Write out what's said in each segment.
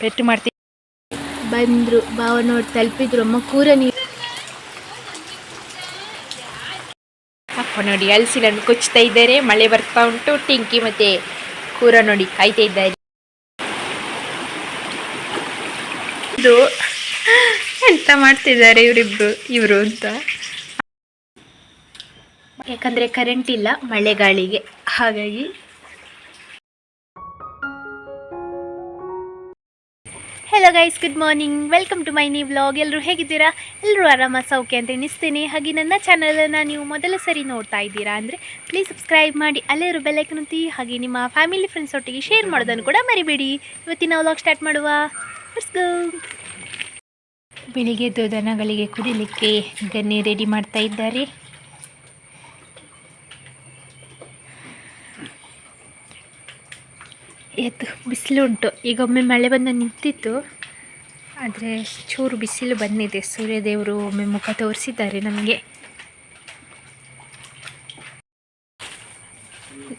ಪೆಟ್ಟು ಮಾಡ್ತೀವಿ. ಬಂದ್ರು ಬಾವ ನೋಡಿ ತಲುಪಿದ್ರು ಅಮ್ಮ ಕೂರ ನೀರು. ಅಪ್ಪ ನೋಡಿ ಹಲಸಿನನ್ನು ಕೊಚ್ತಾ ಇದ್ದಾರೆ ಮಳೆ ಬರ್ತಾ ಉಂಟು ಟಿಂಕಿ ಮತ್ತೆ ಕೂರ ನೋಡಿ ಕಾಯ್ತಾ ಇದ್ದಾರೆ. ಇದು ಎಂತ ಮಾಡ್ತಿದ್ದಾರೆ ಇವರಿಬ್ರು ಇವರು ಅಂತ? ಯಾಕಂದ್ರೆ ಕರೆಂಟ್ ಇಲ್ಲ ಮಳೆಗಾಳಿಗೆ. ಹಾಗಾಗಿ hello guys good morning welcome to my new vlog ಎಲ್ಲರೂ ಹೇಗಿದ್ದೀರಾ? ಎಲ್ಲರೂ ಆರಾಮ, ಸೌಖ್ಯ ಅಂತ ಎನಿಸ್ತೀನಿ ಹಾಗೆ ನನ್ನ ಚಾನಲನ್ನು ನೀವು ಮೊದಲ ಸರಿ ನೋಡ್ತಾ ಇದ್ದೀರಾ ಅಂದರೆ ಪ್ಲೀಸ್ ಸಬ್ಸ್ಕ್ರೈಬ್ ಮಾಡಿ, ಅಲ್ಲೇ ಬೆಲ್ ಬೆಲ್ಲೈಕನ್ ಒತ್ತಿ ಹಾಗೆ ನಿಮ್ಮ ಫ್ಯಾಮಿಲಿ ಫ್ರೆಂಡ್ಸ್ ಒಟ್ಟಿಗೆ ಶೇರ್ ಮಾಡೋದನ್ನು ಕೂಡ ಮರಿಬೇಡಿ. ಇವತ್ತಿನ ವ್ಲಾಗ್ ಸ್ಟಾರ್ಟ್ ಮಾಡುವ. ಬೆಳಿಗ್ಗೆ ಎದ್ದು ದನಗಳಿಗೆ ಕುಡಿಲಿಕ್ಕೆ ಗನ್ನಿ ರೆಡಿ ಮಾಡ್ತಾ ಇದ್ದಾರೆ. ಎದ್ದು ಬಿಸಿಲು ಉಂಟು. ಈಗ ಒಮ್ಮೆ ಮಳೆ ಬಂದು ನಿಂತಿತ್ತು. ಆದರೆ ಚೂರು ಬಿಸಿಲು ಬಂದಿದೆ. ಸೂರ್ಯದೇವರು ಒಮ್ಮೆ ಮುಖ ತೋರಿಸಿದ್ದಾರೆ ನಮಗೆ.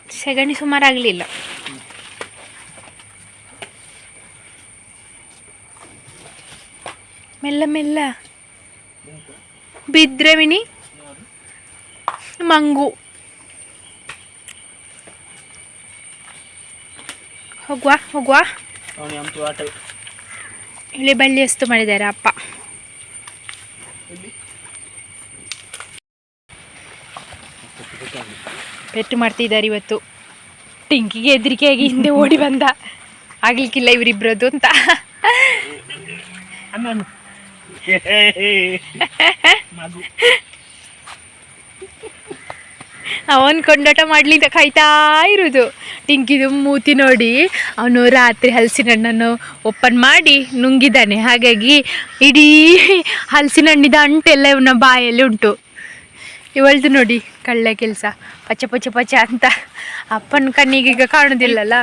ಸೆಗಣಿ ಸುಮಾರಾಗಲಿಲ್ಲ ಮೆಲ್ಲ ಮೆಲ್ಲ. ಬಿದ್ರೆ ಮಿನಿ ಮಂಗು. ಹೋಗುವ ಹೋಗುವ. ಇಳಿ ಬಳ್ಳಿ ಅಷ್ಟು ಮಾಡಿದ್ದಾರೆ ಅಪ್ಪ. ಪೆಟ್ಟು ಮಾಡ್ತಿದ್ದಾರೆ ಇವತ್ತು. ಟಿಂಕಿಗೆ ಹೆದರಿಕೆಯಾಗಿ ಹಿಂದೆ ಓಡಿ ಬಂದ. ಆಗ್ಲಿಕ್ಕಿಲ್ಲ ಇವರಿಬ್ರದ್ದು ಅಂತ. ಅವನ್ ಕೊಂಡಾಟ ಮಾಡ್ಲಿ ಅಂತ ಕಾಯ್ತಾ ಇರುದು. ಟಿಂಕಿದು ಮೂತಿ ನೋಡಿ. ಅವನು ರಾತ್ರಿ ಹಲಸಿನ ಹಣ್ಣನ್ನು ಓಪನ್ ಮಾಡಿ ನುಂಗಿದ್ದಾನೆ ಹಾಗಾಗಿ ಇಡೀ ಹಲಸಿನ ಹಣ್ಣಿದ ಅಂಟೆಲ್ಲ ಇವನ ಬಾಯಲ್ಲಿ ಉಂಟು. ಇವಳ್ದು ನೋಡಿ ಕಳ್ಳ ಕೆಲಸ. ಪಚ ಪಚ ಪಚ ಅಂತ ಅಪ್ಪನ ಕಣ್ಣಿಗೆ ಈಗ ಕಾಣುದಿಲ್ಲಲ್ಲ.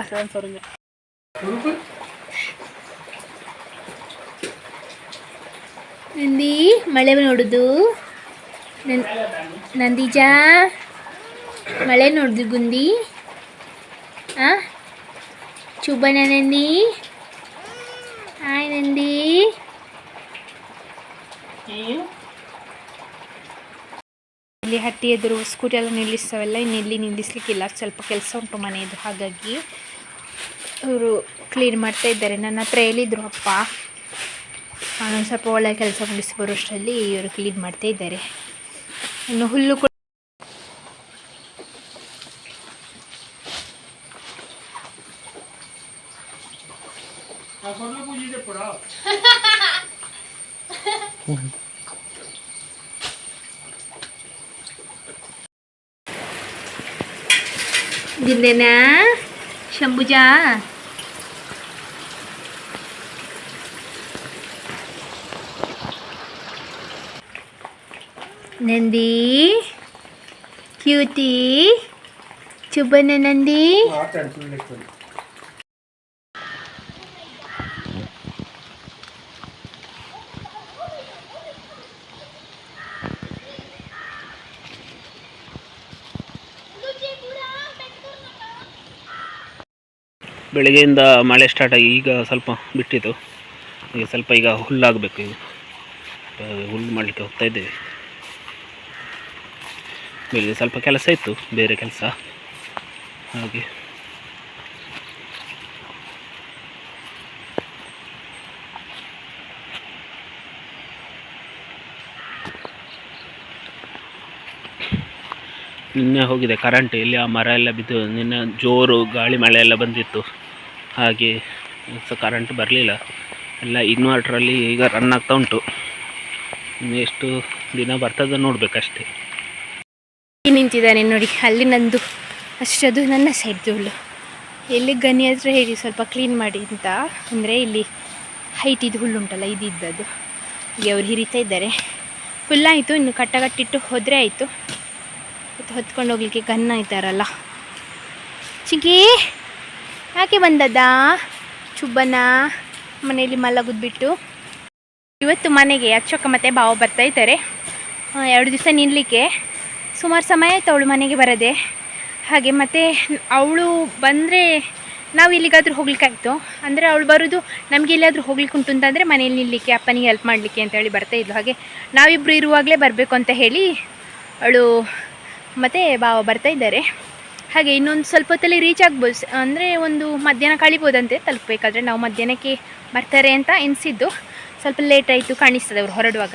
ನಂದಿ, ಮಳೆ ನೋಡುದು. ನಂದಿಜಾ, ಮಳೆ ನೋಡ್ದು ಗುಂದಿ. ಚುಬ್ಬನ ನಂದಿ ಹಾಯ್ ನಂದಿ. ಇಲ್ಲಿ ಹಟ್ಟಿ ಎದುರು ಸ್ಕೂಟಿ ಎಲ್ಲ ನಿಲ್ಲಿಸ್ತಾವೆಲ್ಲ ಇನ್ನು ಇಲ್ಲಿ ನಿಲ್ಲಿಸ್ಲಿಕ್ಕಿಲ್ಲ ಸ್ವಲ್ಪ ಕೆಲಸ ಉಂಟು ಮನೆಯದು ಹಾಗಾಗಿ ಇವರು ಕ್ಲೀನ್ ಮಾಡ್ತಾ ಇದ್ದಾರೆ. ನನ್ನ ಹತ್ರ ಹೇಳಿದ್ರು ಅಪ್ಪ ನಾನು ಸ್ವಲ್ಪ ಒಳ್ಳೆ ಕೆಲಸ ಮುಗಿಸಿ ಬರೋಷ್ಟರಲ್ಲಿ ಇವರು ಕ್ಲೀನ್ ಮಾಡ್ತಾ ಇದ್ದಾರೆ. ಇನ್ನು ಹುಲ್ಲು ಕೂಡ ದಿಂದೇನಾ ಶಂಭುಜಾ ನಂದಿ ಕ್ಯೂಟಿ ಚುಬ್ಬನ ಬೆಳಗ್ಗೆಯಿಂದ ಮಳೆ ಸ್ಟಾರ್ಟ್ ಆಗಿ ಈಗ ಸ್ವಲ್ಪ ಬಿಟ್ಟಿತ್ತು ಈಗ ಸ್ವಲ್ಪ ಈಗ ಹುಲ್ಲಾಗಬೇಕು ಈಗ. ಹುಲ್ಲು ಮಾಡಲಿಕ್ಕೆ ಹೋಗ್ತಾ ಇದ್ದೇವೆ. ಬೆಳಿಗ್ಗೆ ಸ್ವಲ್ಪ ಕೆಲಸ ಇತ್ತು, ಬೇರೆ ಕೆಲಸ. ಹಾಗೆ. ನಿನ್ನೆ ಹೋಗಿದೆ ಕರೆಂಟ್ ಇಲ್ಲಿ ಆ ಮರ ಎಲ್ಲ ಬಿದ್ದು ನಿನ್ನೆ ಜೋರು ಗಾಳಿ ಮಳೆ ಎಲ್ಲ ಬಂದಿತ್ತು. ಹಾಗೆ ಸಹ ಕರೆಂಟ್ ಬರಲಿಲ್ಲ. ಎಲ್ಲ ಇನ್ವರ್ಟ್ರಲ್ಲಿ ಈಗ ರನ್ ಆಗ್ತಾ ಉಂಟು. ಎಷ್ಟು ದಿನ ಬರ್ತದೆ ನೋಡಬೇಕಷ್ಟೇ. ನಿಂತಿದ್ದಾನೆ ನೋಡಿ, ಅಲ್ಲಿ ನಂದು ಅಷ್ಟದು ನನ್ನ ಸೈಡ್ ಹುಲ್ಲು ಎಲ್ಲಿ ಗನಿ ಹತ್ರ ಹೇಳಿ ಸ್ವಲ್ಪ ಕ್ಲೀನ್ ಮಾಡಿ ಅಂತ. ಅಂದರೆ ಇಲ್ಲಿ ಹೈಟ್ ಇದು ಹುಲ್ಲು ಉಂಟಲ್ಲ ಇದು ಇದ್ದದ್ದು ಈಗ ಅವ್ರು ಹಿರಿತಾ ಇದ್ದಾರೆ. ಫುಲ್ಲಾಯಿತು ಇನ್ನು ಕಟ್ಟಗಟ್ಟಿಟ್ಟು ಹೋದರೆ ಆಯಿತು. ಹೊತ್ಕೊಂಡು ಹೋಗ್ಲಿಕ್ಕೆ ಗನ್ನ ಇದ್ದಾರಲ್ಲ. ಚಿಗಿ ಯಾಕೆ ಬಂದದ ಚುಬ್ಬನ? ಮನೆಯಲ್ಲಿ ಮಲಗುದ್ಬಿಟ್ಟು. ಇವತ್ತು ಮನೆಗೆ ಅಚ್ಚಕ್ಕ ಮತ್ತು ಬಾವ ಬರ್ತಾ ಇದ್ದಾರೆ. ಎರಡು ದಿವಸ ನಿಲ್ಲಲಿಕ್ಕೆ ಸುಮಾರು ಸಮಯ ಆಯ್ತು ಅವಳು ಮನೆಗೆ ಬರದೆ. ಹಾಗೆ ಮತ್ತು ಅವಳು ಬಂದರೆ ನಾವು ಎಲ್ಲಿಗಾದರೂ ಹೋಗ್ಲಿಕ್ಕಾಯಿತು. ಅಂದರೆ ಅವಳು ಬರೋದು ನಮಗೆ ಎಲ್ಲಿಯಾದರೂ ಹೋಗ್ಲಿಕ್ಕೆ ಉಂಟು ಅಂತಂದರೆ ಮನೇಲಿ ನಿಲ್ಲಿಕ್ಕೆ, ಅಪ್ಪನಿಗೆ ಹೆಲ್ಪ್ ಮಾಡಲಿಕ್ಕೆ ಅಂತ ಹೇಳಿ ಬರ್ತಾ ಹಾಗೆ ನಾವಿಬ್ಬರು ಇರುವಾಗಲೇ ಬರಬೇಕು ಅಂತ ಹೇಳಿ ಅವಳು ಮತ್ತು ಬಾವ ಬರ್ತಾ ಇದ್ದಾರೆ. ಹಾಗೆ ಇನ್ನೊಂದು ಸ್ವಲ್ಪ ಹೊತ್ತಲ್ಲಿ ರೀಚ್ ಆಗ್ಬೋದು. ಅಂದರೆ ಒಂದು ಮಧ್ಯಾಹ್ನ ಕಳಿಬೋದಂತೆ ತಲುಪಬೇಕಾದ್ರೆ ನಾವು ಮಧ್ಯಾಹ್ನಕ್ಕೆ ಬರ್ತಾರೆ ಅಂತ ಎನಿಸಿದ್ದು. ಸ್ವಲ್ಪ ಲೇಟ್ ಆಯಿತು ಕಾಣಿಸ್ತದೆ ಅವ್ರು ಹೊರಡುವಾಗ.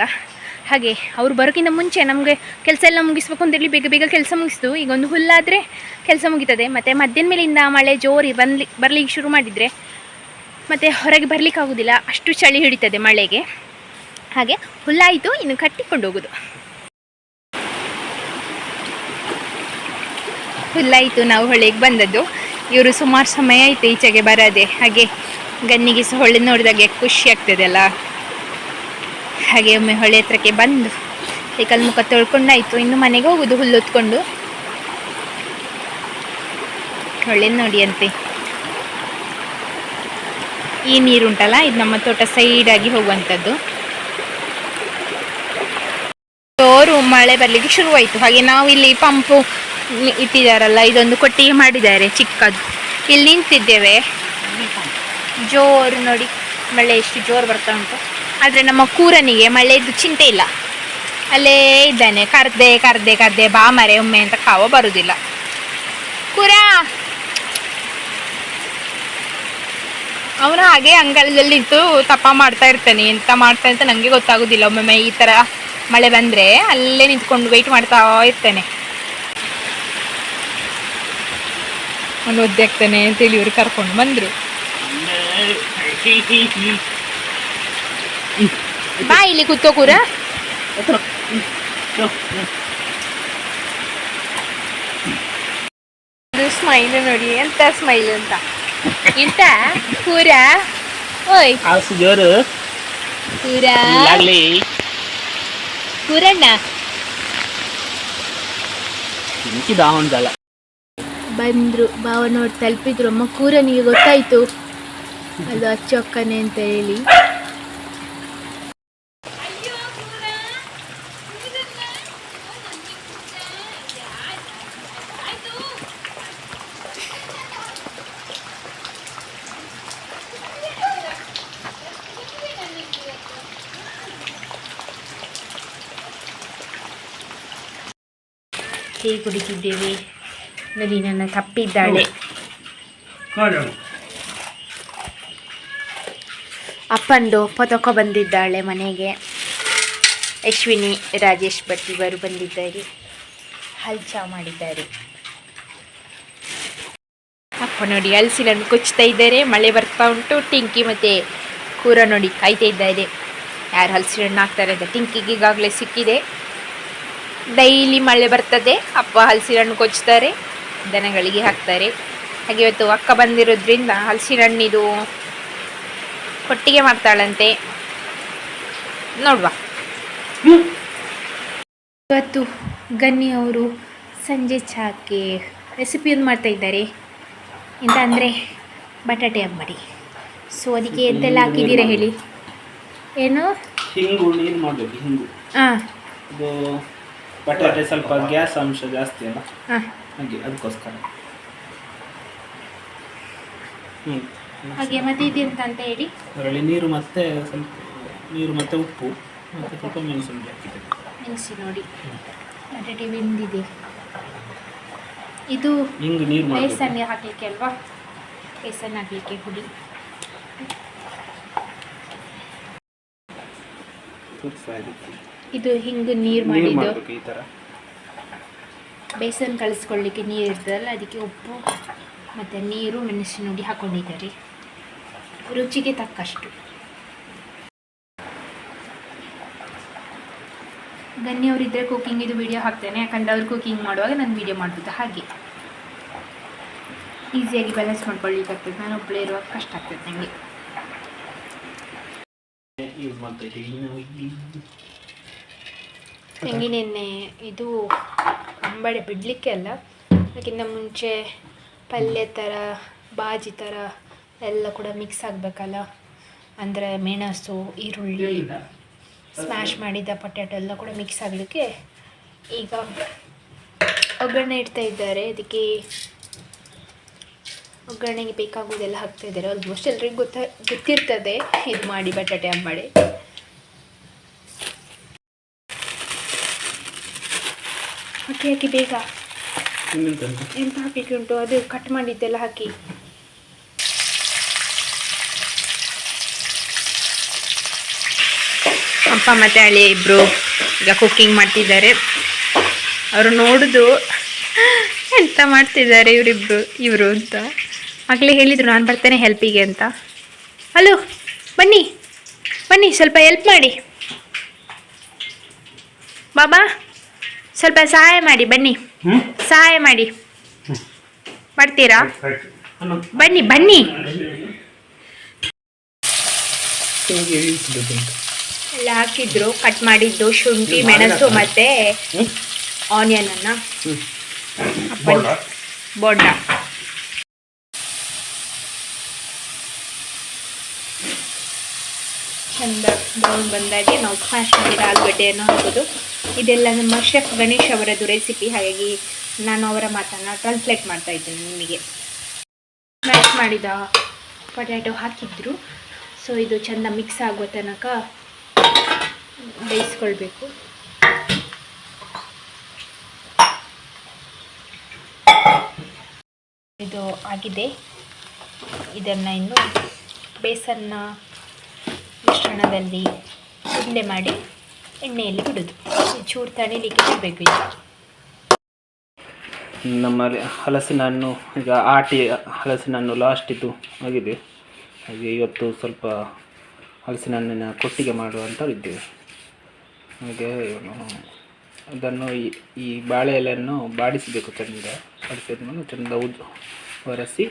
ಹಾಗೆ ಅವ್ರು ಬರೋಕ್ಕಿಂತ ಮುಂಚೆ ನಮಗೆ ಕೆಲಸ ಎಲ್ಲ ಮುಗಿಸ್ಬೇಕು ಅಂತೇಳಿ ಬೇಗ ಬೇಗ ಕೆಲಸ ಮುಗಿಸ್ತು ಈಗ ಒಂದು ಹುಲ್ಲಾದರೆ ಕೆಲಸ ಮುಗಿತದೆ. ಮತ್ತು ಮಧ್ಯಾಹ್ನ ಮೇಲಿಂದ ಮಳೆ ಜೋರಿ ಬಂದ್ಲಿ, ಬರಲಿಕ್ಕೆ ಶುರು ಮಾಡಿದರೆ ಮತ್ತು ಹೊರಗೆ ಬರಲಿಕ್ಕೆ ಆಗೋದಿಲ್ಲ ಅಷ್ಟು ಚಳಿ ಹಿಡಿತದೆ ಮಳೆಗೆ. ಹಾಗೆ ಹುಲ್ಲಾಯಿತು ಇನ್ನು ಕಟ್ಟಿಕೊಂಡು ಹೋಗೋದು. ಹುಲ್ಲಾಯಿತು ನಾವು ಹೊಳೆಗೆ ಬಂದದ್ದು. ಇವರು ಸುಮಾರು ಸಮಯ ಆಯಿತು ಈಚೆಗೆ ಬರದೆ. ಹಾಗೆ ಗನ್ನಿಗೆ ಸಹ ಹೊಳೆ ನೋಡಿದಾಗೆ ಖುಷಿ ಆಗ್ತದಲ್ಲ. ಹಾಗೆ ಒಮ್ಮೆ ಹೊಳೆ ಹತ್ರಕ್ಕೆ ಬಂದು ಕೈಕಲ್ ಮುಖ ತೊಳ್ಕೊಂಡಾಯ್ತು. ಇನ್ನು ಮನೆಗೆ ಹೋಗುದು ಹುಲ್ಲು ಹೊತ್ಕೊಂಡು. ಹೊಳೆ ನೋಡಿ ಅಂತೆ ಈ ನೀರುಂಟಲ್ಲ ಇದು ನಮ್ಮ ತೋಟ ಸೈಡಾಗಿ ಹೋಗುವಂಥದ್ದು. ಜೋರು ಮಳೆ ಬರಲಿಕ್ಕೆ ಶುರುವಾಯಿತು. ಹಾಗೆ ನಾವು ಇಲ್ಲಿ ಪಂಪು ಇಟ್ಟಿದ್ದಾರಲ್ಲ, ಇದೊಂದು ಕೊಟ್ಟಿಗೆ ಮಾಡಿದ್ದಾರೆ, ಚಿಕ್ಕದು. ಇಲ್ಲಿ ನಿಂತಿದ್ದೇವೆ. ಜೋರು ನೋಡಿ, ಮಳೆ ಎಷ್ಟು ಜೋರು ಬರ್ತಾ ಉಂಟು. ಆದರೆ ನಮ್ಮ ಕೂರನಿಗೆ ಮಳೆದು ಚಿಂತೆ ಇಲ್ಲ. ಅಲ್ಲೇ ಇದ್ದಾನೆ, ಕರ್ದೆ ಕರ್ದೆ ಕರ್ದೆ, ಬಾ ಮರೆ, ಒಮ್ಮೆ ಅಂತ ಕಾವ ಬರುವುದಿಲ್ಲ ಕೂರ! ಅವನು ಹಾಗೆ ಅಂಗಳದಲ್ಲಿ ನಿಂತು ತಪ್ಪ ಮಾಡ್ತಾ ಇರ್ತಾನೆ, ಎಂತ ಮಾಡ್ತಾನೆ ಅಂತ ನನಗೆ ಗೊತ್ತಾಗೋದಿಲ್ಲ. ಒಮ್ಮೊಮ್ಮೆ ಈ ಥರ ಮಳೆ ಬಂದರೆ ಅಲ್ಲೇ ನಿಂತ್ಕೊಂಡು ವೆಯ್ಟ್ ಮಾಡ್ತಾ ಇರ್ತಾನೆ. ಅವನು ಒದ್ದೆ ಆಗ್ತಾನೆ ಅಂತೇಳಿ ಇವರು ಕರ್ಕೊಂಡು ಬಂದರು. ಬಾ ಇಲ್ಲಿ ಕೂತೋ ಕೂರ ಸ್ಮೈಲ್ ನೋಡಿ ಎಂತ ಸ್ಮೈಲ್ ಅಂತ? ಎಂತ ಕೂರ ಓಯ್. ಹಾಸು ಜೋರು. ಕೂರ ಕೂರಣ್ಣ ಇಂಚಿದ ಒಂದಲ್ಲ ಬಂದ್ರು ಬಾವ ನೋಡಿ ತಲುಪಿದ್ರು. ಅಮ್ಮ ಕೂರನಿಗೆ ಗೊತ್ತಾಯ್ತು? ಅದು ಅಚ್ಚೊಕ್ಕನೆ ಅಂತ ಹೇಳಿ. ಟೀ ಕುಡಿತಿದ್ದೇವೆ ನೋಡಿ ನನ್ನ ತಪ್ಪಿದ್ದಾಳೆ ಅಪ್ಪಂದು ಪೊತಕ ಬಂದಿದ್ದಾಳೆ ಮನೆಗೆ ಯಶ್ವಿನಿ ರಾಜೇಶ್ ಭಟ್ ಇವರು ಬಂದಿದ್ದಾರೆ ಹಲ್ ಚಾ ಮಾಡಿದ್ದಾರೆ ಅಪ್ಪ ನೋಡಿ ಹಲಸಿನನ್ನು ಕೊಚ್ತಾ ಇದ್ದಾರೆ ಮಳೆ ಬರ್ತಾ ಉಂಟು ಟಿಂಕಿ ಮತ್ತೆ ಕೂರ ನೋಡಿ ಕಾಯ್ತಾ ಇದ್ದಾರೆ ಯಾರು ಹಲಸಿನಣ್ಣು ಹಾಕ್ತಾರೆ ಅಂತ ಟಿಂಕಿಗೆ ಈಗಾಗಲೇ ಸಿಕ್ಕಿದೆ ಡೈಲಿ ಮಳೆ ಬರ್ತದೆ ಅಪ್ಪ ಹಲಸಿನ ಹಣ್ಣು ಕೊಚ್ತಾರೆ ದನಗಳಿಗೆ ಹಾಕ್ತಾರೆ. ಹಾಗೆ ಇವತ್ತು ಅಕ್ಕ ಬಂದಿರೋದ್ರಿಂದ ಹಲಸಿನ ಹಣ್ಣಿದು ಕೊಟ್ಟಿಗೆ ಮಾಡ್ತಾಳಂತೆ. ನೋಡುವ. ಇವತ್ತು ಗನ್ನಿ ಅವರು ಸಂಜೆ ಚಾಕ್ಕೆ ರೆಸಿಪಿಯನ್ನು ಮಾಡ್ತಾ ಇದ್ದಾರೆ. ಎಂತ ಅಂದರೆ ಬಟಾಟೆ ಅಂಬಡಿ. ಸೊ ಅದಕ್ಕೆ ಎಂತೆಲ್ಲ ಹಾಕಿದ್ದೀರಾ ಹೇಳಿ. ಏನು? ಹಿಂಗು ನೀರು ಮಾಡಬೇಕು ಹಿಂಗು. ಹಾಂ. ಇದು ಬಟಾಟೆ ಸ್ವಲ್ಪ ಗ್ಯಾಸ್ ಅಂಶ ಜಾಸ್ತಿ ಅಲ್ಲ? ಹಾಂ. ಹಾಗೆ ಅದಕ್ಕೋಸ್ಕರ. ಹ್ಞೂ ಹಾಗೆ ಮತ್ತೆ ಇದೆಂತ ಅಂತ ಹೇಳಿ? ಅದರಲ್ಲಿ ನೀರು ಮತ್ತೆ ಸ್ವಲ್ಪ ನೀರು ಮತ್ತೆ ಉಪ್ಪು ಮತ್ತೆ ಸ್ವಲ್ಪ ಮೆಣಸಿನ ಹಾಕಿದ್ದೇವೆ. ನೆನೆಸಿ ನೋಡಿ. ಬಟಾಟೆ ಬೆಂದಿದೆ. ಇದು ಹಿಂಗೆ ನೀರು ಬೇಸನ್ಗೆ ಹಾಕಲಿಕ್ಕೆ ಅಲ್ವಾ? ಬೇಸನ್ ಹಾಕಲಿಕ್ಕೆ ಹುಡಿ. ಇದು ಹಿಂಗೆ ನೀರು ನೀರು ಮಾಡಿದ್ದು. ಈ ಥರ ಬೇಸನ್ ಕಳಿಸ್ಕೊಳ್ಳಿಕ್ಕೆ ನೀರು ಇರ್ತದಲ್ಲ ಅದಕ್ಕೆ ಉಪ್ಪು ಮತ್ತು ನೀರು ಮೆಣಸಿನ ಹುಡಿ ಹಾಕೊಂಡಿದ್ದಾರೆ. ರುಚಿಗೆ ತಕ್ಕಷ್ಟು. ಗನ್ನಿ ಅವರಿದ್ದರೆ ಕುಕ್ಕಿಂಗಿದು ವೀಡಿಯೋ ಹಾಕ್ತೇನೆ. ಯಾಕಂದರೆ ಅವ್ರು ಕುಕ್ಕಿಂಗ್ ಮಾಡುವಾಗ ನಾನು ವೀಡಿಯೋ ಮಾಡ್ಬೋದು ಹಾಗೆ. ಈಸಿಯಾಗಿ ಬ್ಯಾಲೆನ್ಸ್ ಮಾಡ್ಕೊಳ್ಳಿಕ್ಕಾಗ್ತದೆ ನಾನು ಒಬ್ಬಳೇ ಇರುವಾಗ ಕಷ್ಟ ಆಗ್ತದೆ ನನಗೆ ತೆಂಗಿನೆಣ್ಣೆ ಇದು ಅಂಬಡೆ ಬಿಡಲಿಕ್ಕೆ ಅಲ್ಲ. ಅದಕ್ಕಿಂತ ಮುಂಚೆ ಪಲ್ಯ ಥರ ಬಾಜಿ ಥರ ಎಲ್ಲ ಕೂಡ ಮಿಕ್ಸ್ ಆಗಬೇಕಲ್ಲ. ಅಂದರೆ ಮೆಣಸು ಈರುಳ್ಳಿ ಸ್ಮ್ಯಾಶ್ ಮಾಡಿದ ಪೊಟ್ಯಾಟೊ ಎಲ್ಲ ಕೂಡ ಮಿಕ್ಸ್ ಆಗಲಿಕ್ಕೆ ಈಗ ಒಗ್ಗರಣೆ ಇಡ್ತಾ ಇದ್ದಾರೆ. ಅದಕ್ಕೆ ಒಗ್ಗರಣೆಗೆ ಬೇಕಾಗುವುದೆಲ್ಲ ಹಾಕ್ತಾ ಇದ್ದಾರೆ. ಆಲ್ಮೋಸ್ಟ್ ಎಲ್ರಿಗೂ ಗೊತ್ತ ಗೊತ್ತಿರ್ತದೆ. ಇದು ಮಾಡಿ ಬಟಾಟೆ ಅಂಬಡೆ. ಹಾಕಿ ಹಾಕಿ ಬೇಗ. ಎಂತ ಹಾಕಲಿಕ್ಕೆ ಉಂಟು? ಅದು ಕಟ್ ಮಾಡಿದ್ದೆಲ್ಲ ಹಾಕಿ. ಅಪ್ಪ ಮತ್ತೆ ಅಳಿಯ ಇಬ್ಬರು ಈಗ ಕುಕ್ಕಿಂಗ್ ಮಾಡ್ತಿದ್ದಾರೆ. ಅವರು ನೋಡುದು ಎಂತ ಮಾಡ್ತಿದ್ದಾರೆ ಇವರಿಬ್ರು ಇವರು ಅಂತ. ಆಗಲೇ ಹೇಳಿದರು ನಾನು ಬರ್ತೇನೆ ಹೆಲ್ಪಿಗೆ ಅಂತ. ಹಲೋ ಬನ್ನಿ ಬನ್ನಿ ಸ್ವಲ್ಪ ಹೆಲ್ಪ್ ಮಾಡಿ. ಬಾಬಾ ಸ್ವಲ್ಪ ಸಹಾಯ ಮಾಡಿ ಬನ್ನಿ. ಸಹಾಯ ಮಾಡಿ. ಮಾಡ್ತೀರಾ? ಬನ್ನಿ ಬನ್ನಿ. ಎಲ್ಲ ಹಾಕಿದ್ರು ಕಟ್ ಮಾಡಿದ್ದು ಶುಂಠಿ ಮೆಣಸು ಮತ್ತೆ ಆನಿಯನ್ ಅನ್ನ. ಬೋಂಡ? ಚಂದ ಬ್ರೌನ್ ಬಂದಾಗೆ ನಾವು ಫಾಸ್ಟ್ ಆಲೂಗಡ್ಡೆಯನ್ನು ಹಾಕೋದು. ಇದೆಲ್ಲ ನಮ್ಮ ಶೆಫ್ ಗಣೇಶ್ ಅವರದ್ದು ರೆಸಿಪಿ ಹಾಗಾಗಿ ನಾನು ಅವರ ಮಾತನ್ನು ಟ್ರಾನ್ಸ್ಲೇಟ್ ಮಾಡ್ತಾ ಇದ್ದೇನೆ ನಿಮಗೆ. ಸ್ಮ್ಯಾಶ್ ಮಾಡಿದ ಪೊಟ್ಯಾಟೊ ಹಾಕಿದ್ರು. ಸೊ ಇದು ಚೆಂದ ಮಿಕ್ಸ್ ಆಗುವ ತನಕ ಬೇಯಿಸ್ಕೊಳ್ಬೇಕು. ಇದು ಆಗಿದೆ. ಇದನ್ನು ಇನ್ನು ಬೇಸನ್ನ ಮಿಶ್ರಣದಲ್ಲಿ ಉಂಡೆ ಮಾಡಿ ಎಣ್ಣೆಯಲ್ಲಿ ಬಿಡೋದು ಚೂರು ತಣಿಲಿಕ್ಕೆ ಬಿಡಬೇಕು ಇದು ನಮ್ಮಲ್ಲಿ ಹಲಸಿನ ಹಣ್ಣು ಈಗ ಆಟಿ ಹಲಸಿನ ಹಣ್ಣು ಲಾಸ್ಟಿದ್ದು ಆಗಿದೆ. ಹಾಗೆ ಇವತ್ತು ಸ್ವಲ್ಪ ಹಲಸಿನ ಹಣ್ಣಿನ ಕೊಟ್ಟಿಗೆ ಮಾಡುವಂಥವ್ರು ಅಂತ ಇದ್ದೇವೆ. ಹಾಗೆ ಅದನ್ನು ಈ ಈ ಬಾಳೆ ಎಲೆಯನ್ನು ಬಾಡಿಸಬೇಕು ಚಂದ ಬಾಡಿಸಿದ್ಮೇಲೆ ಚಂದ ಉದ್ದು ಒರೆಸಿ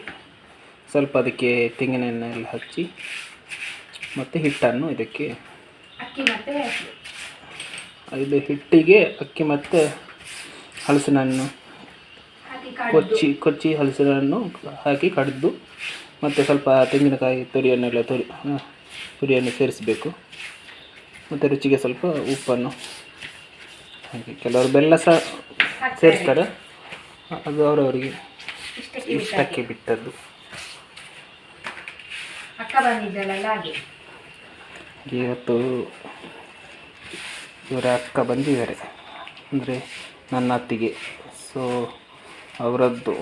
ಸ್ವಲ್ಪ ಅದಕ್ಕೆ ತೆಂಗಿನ ಎಣ್ಣೆ ಎಲ್ಲ ಹಚ್ಚಿ ಮತ್ತು ಹಿಟ್ಟನ್ನು ಇದಕ್ಕೆ ಅಕ್ಕಿ ಮತ್ತೆ ಇದು ಹಿಟ್ಟಿಗೆ ಅಕ್ಕಿ ಮತ್ತು ಹಲಸಿನ ಹಣ್ಣು ಕೊಚ್ಚಿ ಕೊಚ್ಚಿ ಹಲಸಿನ ಹಣ್ಣು ಹಾಕಿ ಕಡಿದು ಮತ್ತು ಸ್ವಲ್ಪ ತೆಂಗಿನಕಾಯಿ ತುರಿಯನ್ನೆಲ್ಲ ತುರಿ ತುರಿಯನ್ನು ಸೇರಿಸಬೇಕು. ಮತ್ತು ರುಚಿಗೆ ಸ್ವಲ್ಪ ಉಪ್ಪನ್ನು ಹಾಗೆ ಕೆಲವರು ಬೆಲ್ಲ ಸಹ ಸೇರಿಸ್ತಾರೆ. ಅದು ಅವರವರಿಗೆ ಇಷ್ಟಕ್ಕೆ ಬಿಟ್ಟದ್ದು. ಇವತ್ತು ಇವರ ಅಕ್ಕ ಬಂದಿದ್ದಾರೆ. ಅಂದರೆ ನನ್ನ ಅತ್ತಿಗೆ. ಸೊ ಅವರದ್ದು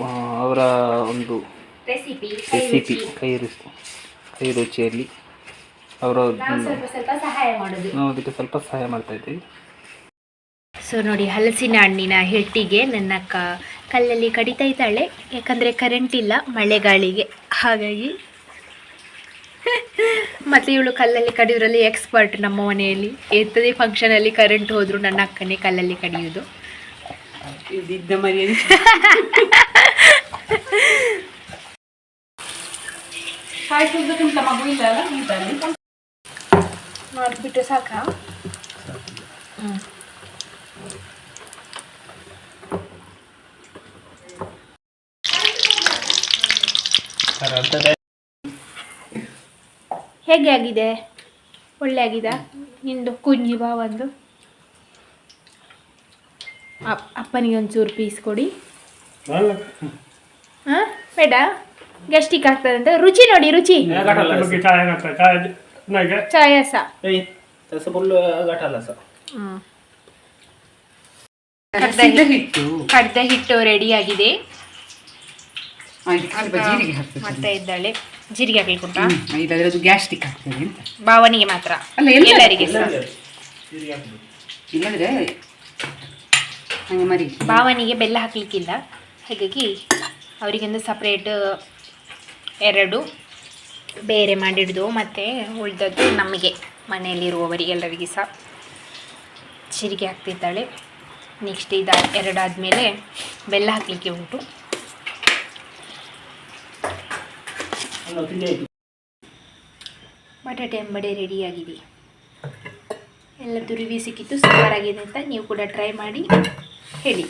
ಅವರ ಒಂದು ರೆಸಿಪಿ ಕೈ ರುಚಿ. ಕೈ ರುಚಿಯಲ್ಲಿ ಅವರ ನಾವು ಸ್ವಲ್ಪ ಸ್ವಲ್ಪ ಸಹಾಯ ಮಾಡೋದು. ಅದಕ್ಕೆ ಸ್ವಲ್ಪ ಸಹಾಯ ಮಾಡ್ತಾ ಇದ್ದೀವಿ. ಸೊ ನೋಡಿ ಹಲಸಿನ ಹಣ್ಣಿನ ಹೆಟ್ಟಿಗೆ ನನ್ನ ಅಕ್ಕ ಕಲ್ಲಲ್ಲಿ ಕಡಿತಾ ಇದ್ದಾಳೆ. ಯಾಕಂದರೆ ಕರೆಂಟ್ ಇಲ್ಲ ಮಳೆಗಾಳಿಗೆ. ಹಾಗಾಗಿ ಮತ್ತು ಇವಳು ಕಲ್ಲಲ್ಲಿ ಕಡಿಯೋದ್ರಲ್ಲಿ ಎಕ್ಸ್ಪರ್ಟ್ ನಮ್ಮ ಮನೆಯಲ್ಲಿ. ಎಂಥದೇ ಫಂಕ್ಷನಲ್ಲಿ ಕರೆಂಟ್ ಹೋದ್ರು ನನ್ನ ಅಕ್ಕನೇ ಕಲ್ಲಲ್ಲಿ ಕಡಿಯೋದು. ಮಾಡಿಬಿಟ್ಟು ಸಾಕಾ? ಹ್ಞೂ ಹೇಗೆ ಆಗಿದೆ? ಒಳ್ಳೆ ಆಗಿದೆ ನಿಂದು ಕುಂಜಿ ಬಾ ಒಂದು ಅಪ್ಪನಿಗೆ ಒಂಚೂರು ಪೀಸ್ ಕೊಡಿ. ಹಾಂ? ಬೇಡ. ಗೆಸ್ಟಿಕ್ ಅಂತ. ರುಚಿ ನೋಡಿ ರುಚಿ. ಚಾಯಸ ಕಡ್ದ ಹಿಟ್ಟು. ರೆಡಿ ಆಗಿದೆ. ಮತ್ತೆ ಇದ್ದಾಳೆ. ಜೀರಿಗೆ ಹಾಕ್ಲಿಕ್ಕೆ ಉಂಟಾ ಹ್ಮ್, ಇಲ್ಲಾಂದ್ರೆ ಅದು ಗ್ಯಾಸ್ಟಿಕ್ ಆಗ್ತದೆ ಅಂತ. ಭಾವನಿಗೆ ಮಾತ್ರ. ಅಲ್ಲ ಎಲ್ಲ ಎಲ್ಲರಿಗೆ ಇಲ್ಲಂದ್ರೆ ಹಂಗೆ ಮರಿ. ಭಾವನಿಗೆ ಬೆಲ್ಲ ಹಾಕ್ಲಿಕ್ಕಿಲ್ಲ. ಹಾಗಾಗಿ ಅವರಿಗೊಂದು ಸಪ್ರೇಟ್ ಎರಡು ಬೇರೆ ಮಾಡಿಡ್ದು ಮತ್ತು ಉಳಿದದ್ದು ನಮಗೆ ಮನೆಯಲ್ಲಿರುವವರಿಗೆಲ್ಲರಿಗೆ ಸಹ. ಜೀರಿಗೆ ಹಾಕ್ತಿದ್ದಾಳೆ. ನೆಕ್ಸ್ಟ್ ಇದು ಎರಡಾದಮೇಲೆ ಬೆಲ್ಲ ಹಾಕಲಿಕ್ಕೆ ಉಂಟು. ಬಟಾಟೆ ಅಂಬಡೆ ರೆಡಿಯಾಗಿದೆ. ಎಲ್ಲ ತುರಿವಿ ಸಿಕ್ಕಿತ್ತು ಸೂಪರ್ ಆಗಿದೆ ಅಂತ ನೀವು ಕೂಡ ಟ್ರೈ ಮಾಡಿ ಹೇಳಿ.